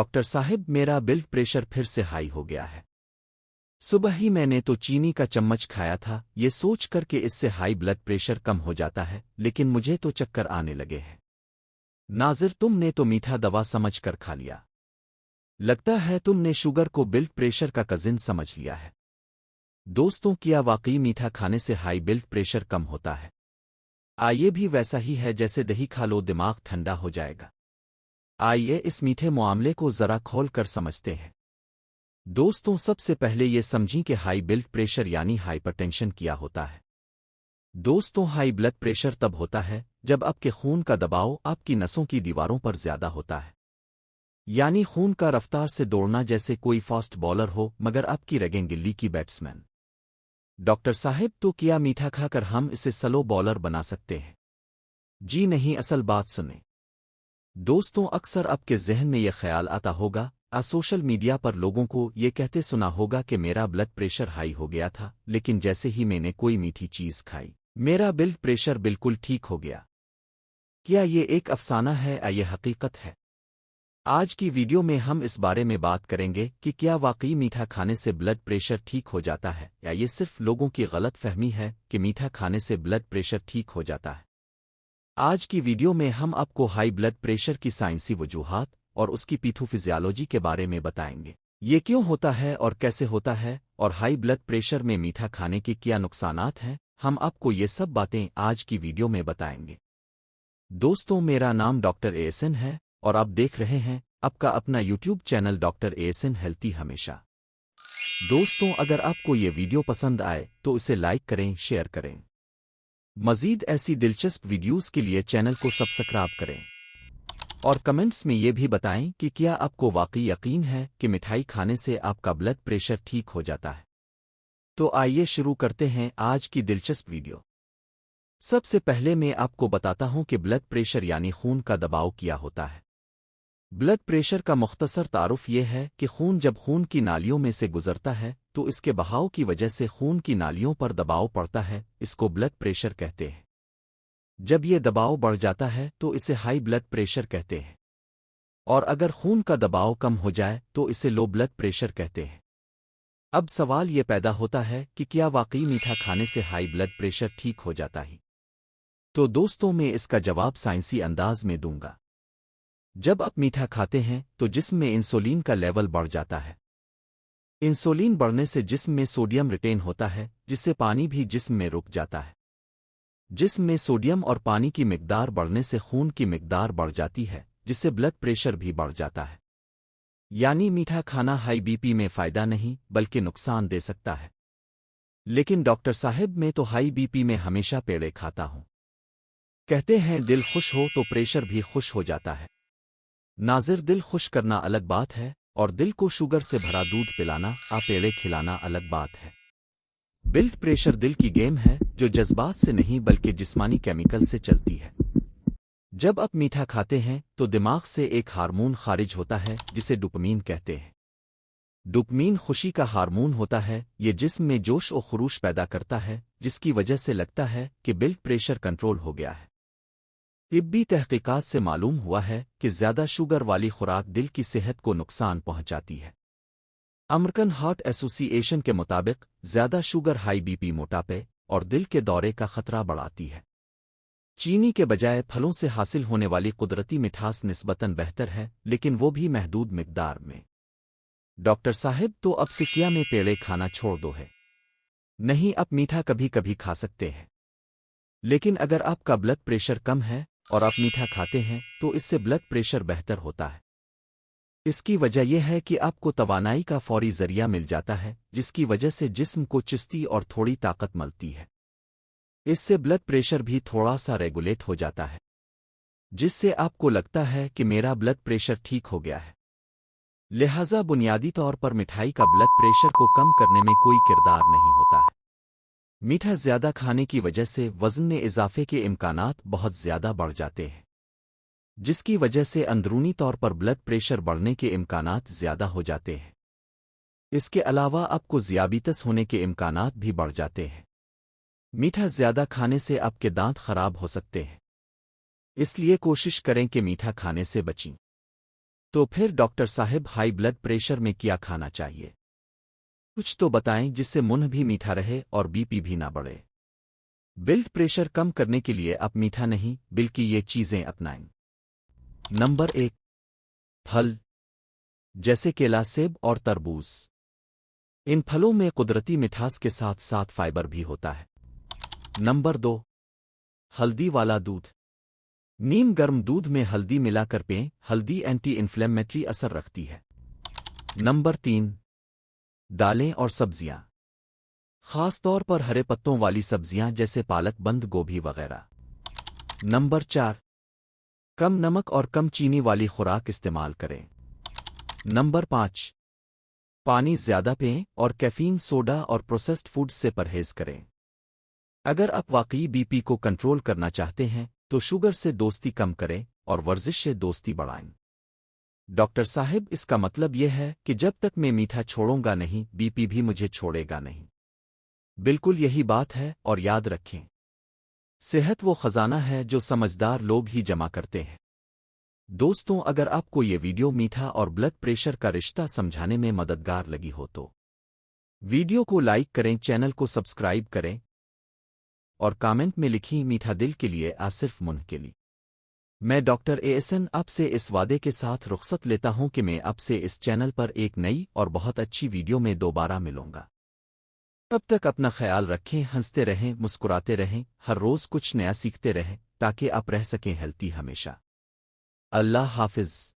Doctor Sahib, मेरा blood pressure फिर से हाई हो गया है। सुबह ही मैंने तो चीनी का चम्मच खाया था, ये सोच कर कि इससे हाई ब्लड प्रेशर कम हो जाता है, लेकिन मुझे तो चक्कर आने लगे हैं। नाजिर, तुमने तो मीठा दवा समझ कर खा लिया। लगता है तुमने शुगर को ब्लड प्रेशर का कजिन समझ लिया है। दोस्तों, किया वाकई मीठा खाने से हाई ब्लड प्रेशर कम होता है? आइए भी वैसा ही है, जैसे दही खा लो, दिमाग ठंडा हो जाएगा। आइए इस मीठे मामले को जरा खोल कर समझते हैं। दोस्तों, सबसे पहले ये समझें कि हाई ब्लड प्रेशर यानी हाइपरटेंशन क्या होता है। दोस्तों हाई ब्लड प्रेशर तब होता है जब आपके खून का दबाव आपकी नसों की दीवारों पर ज़्यादा होता है। यानी खून का रफ्तार से दौड़ना जैसे कोई फास्ट बॉलर हो, मगर आपकी रगें गिल्ली की बैट्समैन डॉक्टर साहिब तो क्या मीठा खाकर हम इसे सलो बॉलर बना सकते हैं? जी नहीं, असल बात सुने। दोस्तों, अक्सर आपके जहन में यह ख्याल आता होगा, आ सोशल मीडिया पर लोगों को ये कहते सुना होगा कि मेरा ब्लड प्रेशर हाई हो गया था, लेकिन जैसे ही मैंने कोई मीठी चीज़ खाई, मेरा ब्लड प्रेशर बिल्कुल ठीक हो गया। क्या ये एक अफसाना है या ये हकीकत है? आज की वीडियो में हम इस बारे में बात करेंगे कि क्या वाकई मीठा खाने से ब्लड प्रेशर ठीक हो जाता है, या ये सिर्फ़ लोगों की गलत फहमी है कि मीठा खाने से ब्लड प्रेशर ठीक हो जाता है। आज की वीडियो में हम आपको हाई ब्लड प्रेशर की साइंसी वजूहत और उसकी पीथोफिजियोलॉजी के बारे में बताएँगे। ये क्यों होता है और कैसे होता है और हाई ब्लड प्रेशर में मीठा खाने के क्या नुकसानात हैं, हम आपको ये सब बातें आज की वीडियो में बताएँगे। दोस्तों, मेरा नाम डॉक्टर एएसएन है और आप देख रहे हैं आपका अपना YouTube channel doctor ASN healthy हमेशा। दोस्तों, अगर आपको ये वीडियो पसंद आए तो इसे लाइक करें, शेयर करें। मजीद ऐसी दिलचस्प वीडियोस के लिए चैनल को सब्सक्राइब करें। और कमेंट्स में ये भी बताएँ कि क्या आपको वाकई यकीन है कि मिठाई खाने से आपका ब्लड प्रेशर ठीक हो जाता है। तो आइए शुरू करते हैं आज की दिलचस्प वीडियो। सबसे पहले मैं आपको बताता हूँ कि ब्लड प्रेशर यानी खून का दबाव किया होता है। ब्लड प्रेशर का मुख्तसर तारुफ यह है कि खून जब खून की नालियों में से गुजरता है तो इसके बहाव की वजह से खून की नालियों पर दबाव पड़ता है, इसको ब्लड प्रेशर कहते हैं। जब ये दबाव बढ़ जाता है तो इसे हाई ब्लड प्रेशर कहते हैं। और अगर खून का दबाव कम हो जाए तो इसे लो ब्लड प्रेशर कहते हैं। अब सवाल ये पैदा होता है कि क्या वाकई मीठा खाने से हाई ब्लड प्रेशर ठीक हो जाता ही? तो दोस्तों, मैं इसका जवाब साइंसी अंदाज में दूँगा। जब आप मीठा खाते हैं तो जिस्म में इंसुलिन का लेवल बढ़ जाता है। इंसुलिन बढ़ने से जिस्म में सोडियम रिटेन होता है, जिससे पानी भी जिस्म में रुक जाता है। जिस्म में सोडियम और पानी की मिकदार बढ़ने से खून की मिकदार बढ़ जाती है, जिससे ब्लड प्रेशर भी बढ़ जाता है। यानी मीठा खाना हाई बीपी में फ़ायदा नहीं, बल्कि नुकसान दे सकता है। लेकिन डॉक्टर साहिब, मैं तो हाई बीपी में हमेशा पेड़े खाता हूँ। कहते हैं, दिल खुश हो तो प्रेशर भी खुश हो जाता है। नाजिर दिल खुश करना अलग बात है और दिल को शुगर से भरा दूध पिलाना, आ पेड़े खिलाना अलग बात है। ब्लड प्रेशर दिल की गेम है, जो जज्बात से नहीं बल्कि जिस्मानी केमिकल से चलती है। जब आप मीठा खाते हैं तो दिमाग से एक हार्मोन खारिज होता है, जिसे डुपमीन कहते हैं। डुपमीन खुशी का हार्मोन होता है, ये जिस्म में जोश और खरूश पैदा करता है, जिसकी वजह से लगता है कि ब्लड प्रेशर कंट्रोल हो गया है। तिब्बी तहकीकात से मालूम हुआ है कि ज़्यादा शुगर वाली खुराक दिल की सेहत को नुकसान पहुंचाती है। अमेरिकन हार्ट एसोसिएशन के मुताबिक, ज़्यादा शुगर हाई बीपी मोटापे और दिल के दौरे का खतरा बढ़ाती है। चीनी के बजाय फलों से हासिल होने वाली कुदरती मिठास निस्बतन बेहतर है, लेकिन वो भी महदूद मकदार में। डॉक्टर साहिब तो अब सिकिया में पेड़े खाना छोड़ दो है। नहीं अब मीठा कभी कभी खा सकते हैं। लेकिन अगर आपका ब्लड प्रेशर कम है और आप मीठा खाते हैं तो इससे ब्लड प्रेशर बेहतर होता है। इसकी वजह यह है कि आपको तवानाई का फौरी ज़रिया मिल जाता है, जिसकी वजह से जिस्म को चिस्ती और थोड़ी ताकत मिलती है। इससे ब्लड प्रेशर भी थोड़ा सा रेगुलेट हो जाता है, जिससे आपको लगता है कि मेरा ब्लड प्रेशर ठीक हो गया है। लिहाजा बुनियादी तौर पर मिठाई का ब्लड प्रेशर को कम करने में कोई किरदार नहीं होता है। मीठा ज़्यादा खाने की वजह से वज़न में इजाफे के इम्कानात बहुत ज़्यादा बढ़ जाते हैं, जिसकी वजह से अंदरूनी तौर पर ब्लड प्रेशर बढ़ने के इम्कानात ज़्यादा हो जाते हैं। इसके अलावा आपको जियाबितस होने के इम्कानात भी बढ़ जाते हैं। मीठा ज़्यादा खाने से आपके दांत खराब हो सकते हैं। इसलिए कोशिश करें कि मीठा खाने से बचें। तो फिर डॉक्टर साहिब हाई ब्लड प्रेशर में क्या खाना चाहिए? कुछ तो बताएँ जिससे मुँह भी मीठा रहे और बीपी भी ना बढ़े। ब्लड प्रेशर कम करने के लिए आप मीठा नहीं, बल्कि ये चीज़ें अपनाएँ। नंबर एक, फल, जैसे केला सेब और तरबूज। इन फलों में कुदरती मिठास के साथ साथ फाइबर भी होता है। नंबर दो, हल्दी वाला दूध। नीम गर्म दूध में हल्दी मिलाकर पें हल्दी एंटी इन्फ्लेमेटरी असर रखती है। नंबर तीन दालें और सब्ज़ियाँ। खास तौर पर हरे पत्तों वाली सब्ज़ियाँ जैसे पालक, बंद गोभी वगैरह। नंबर चार, कम नमक और कम चीनी वाली खुराक इस्तेमाल करें। नंबर पाँच, पानी ज़्यादा पिएँ और कैफीन, सोडा और प्रोसेस्ड फ़ूड से परहेज करें। अगर आप वाकई बीपी को कंट्रोल करना चाहते हैं तो शुगर से दोस्ती कम करें और वर्जिश से दोस्ती बढ़ाएँ। डॉक्टर साहिब, इसका मतलब यह है कि जब तक मैं मीठा छोड़ूँगा नहीं बीपी भी मुझे छोड़ेगा नहीं। बिल्कुल यही बात है और याद रखें। सेहत वो खजाना है जो समझदार लोग ही जमा करते हैं। दोस्तों, अगर आपको ये वीडियो मीठा और ब्लड प्रेशर का रिश्ता समझाने में मददगार लगी हो तो वीडियो को लाइक करें, चैनल को सब्सक्राइब करें और कमेंट में लिखी मीठा दिल के लिए आसिफ मुन्ह के लिए। मैं डॉक्टर एएसएन से इस वादे के साथ रुख्सत लेता हूँ कि मैं अब से इस चैनल पर एक नई और बहुत अच्छी वीडियो में दोबारा मिलूँगा। तब तक अपना ख्याल रखें, हँसते रहें, मुस्कुराते रहें, हर रोज कुछ नया सीखते रहें, ताकि आप रह सकें हेल्थी हमेशा। अल्लाह हाफिज।